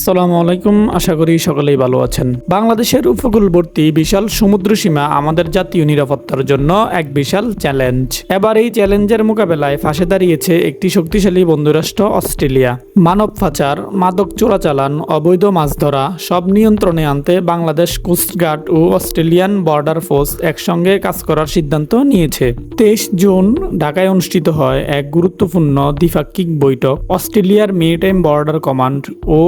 আসসালামু আলাইকুম, আশা করি সকলেই ভালো আছেন। বাংলাদেশের উপকূলবর্তী বিশাল সমুদ্র সীমা আমাদের জাতীয় নিরাপত্তার জন্য এক বিশাল চ্যালেঞ্জ। এবার এই চ্যালেঞ্জের মোকাবেলায় ফাঁসে দাঁড়িয়েছে একটি শক্তিশালী বন্ধুরাষ্ট্র, অস্ট্রেলিয়া। মানব পাচার, মাদক চোরাচালান, অবৈধ মাছ ধরা, সব নিয়ন্ত্রণে আনতে বাংলাদেশ কোস্টগার্ড ও অস্ট্রেলিয়ান বর্ডার ফোর্স একসঙ্গে কাজ করার সিদ্ধান্ত নিয়েছে। তেইশ জুন ঢাকায় অনুষ্ঠিত হয় এক গুরুত্বপূর্ণ দ্বিপাক্ষিক বৈঠক। অস্ট্রেলিয়ার মেরিটাইম বর্ডার কমান্ড ও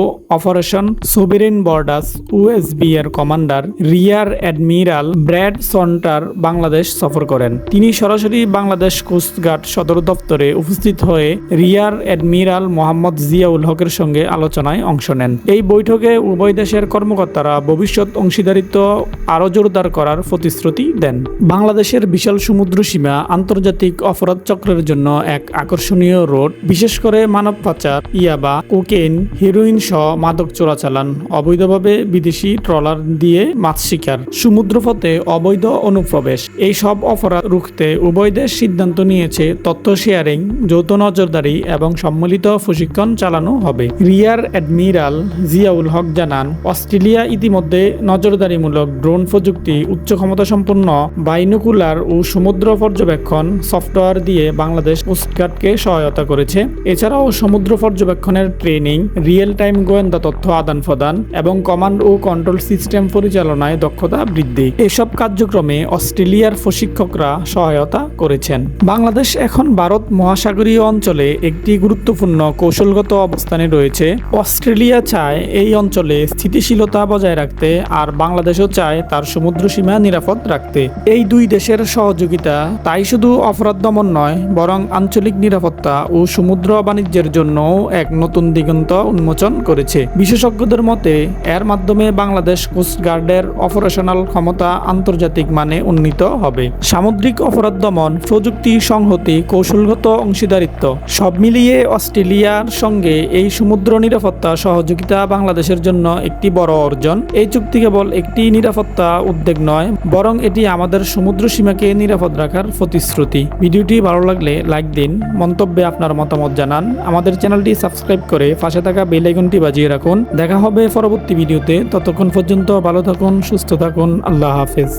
অপারেশন সোবেরেন বর্ডার্স ওএসবি এর commander rear admiral Brad Sonter Bangladesh সফর করেন। তিনি সরাসরি বাংলাদেশ কোস্টগার্ড সদর দপ্তরে উপস্থিত হয়ে রিয়ার অ্যাডমিরাল মোহাম্মদ জিয়াউল হকের সঙ্গে আলোচনায় অংশ নেন। এই বৈঠকে উভয় দেশের কর্মকর্তারা ভবিষ্যৎ অংশীদারিত্ব আরও জোরদার করার প্রতিশ্রুতি দেন। বাংলাদেশের বিশাল সমুদ্র সীমা আন্তর্জাতিক অপরাধ চক্রের জন্য এক আকর্ষণীয় রোড, বিশেষ করে মানব পাচার, ইয়াবা কোকেন হিরোইন সহ মাদক চোরাচালান, অবৈধভাবে বিদেশি ট্রলার দিয়ে মাছ শিকার সমুদ্রপথে অবৈধ অনুপ্রবেশ। এই সব অপরাধ রুখতে উভয় দেশ সিদ্ধান্ত নিয়েছে তথ্য শেয়ারিং, যৌথ নজরদারি এবং সম্মিলিত প্রশিক্ষণ চালানো হবে। রিয়ার অ্যাডমিরাল জিয়াউল হক জানান, অস্ট্রেলিয়া ইতিমধ্যে নজরদারিমূলক ড্রোন প্রযুক্তি উচ্চ ক্ষমতা সম্পন্ন বাইনোকুলার ও সমুদ্র পর্যবেক্ষণ সফটওয়্যার দিয়ে বাংলাদেশ কোস্টগার্ডকে সহায়তা করেছে। এছাড়াও সমুদ্র পর্যবেক্ষণের ট্রেনিং, রিয়েল টাইম গোয়েন্দা তথ্য আদান প্রদান এবং কমান্ড ও কন্ট্রোল সিস্টেম পরিচালনায় দক্ষতা বৃদ্ধি। এসব কার্যক্রমে অস্ট্রেলিয়ার প্রশিক্ষকরা সহায়তা করেছেন। বাংলাদেশ এখন ভারত মহাসাগরীয় অঞ্চলে একটি গুরুত্বপূর্ণ কৌশলগত অবস্থানে রয়েছে। অস্ট্রেলিয়া চায় এই অঞ্চলে স্থিতিশীলতা বজায় রাখতে আর বাংলাদেশও চায় তার সমুদ্র সীমা নিরাপদ রাখতে। এই দুই দেশের সহযোগিতা তাই শুধু অপরাধ দমন নয়, বরং আঞ্চলিক নিরাপত্তা ও সমুদ্র বাণিজ্যের জন্যও এক নতুন দিগন্ত উন্মোচন করেছে। বিশেষজ্ঞদের মতে, এর মাধ্যমে বাংলাদেশ কোস্টগার্ডের অপারেশনাল ক্ষমতা আন্তর্জাতিক মানে উন্নীত হবে। সামুদ্রিক অপরাধ দমন, প্রযুক্তি সংহতি, কৌশলগত অংশীদারিত্ব, সব মিলিয়ে অস্ট্রেলিয়ার সঙ্গে এই সমুদ্র নিরাপত্তা সহযোগিতা বাংলাদেশের জন্য একটি বড় অর্জন। এই চুক্তি কেবল একটি নিরাপত্তা উদ্বেগ নয়, বরং এটি আমাদের সমুদ্র সীমাকে নিরাপদ রাখার প্রতিশ্রুতি। ভিডিওটি ভালো লাগলে লাইক দিন, মন্তব্যে আপনার মতামত জানান। আমাদের চ্যানেলটি সাবস্ক্রাইব করে পাশে থাকা বেল আইকনটি বাজিয়ে রাখুন। দেখা হবে পরবর্তী ভিডিওতে। ততক্ষণ পর্যন্ত ভালো থাকুন সুস্থ থাকুন। আল্লাহ হাফেজ।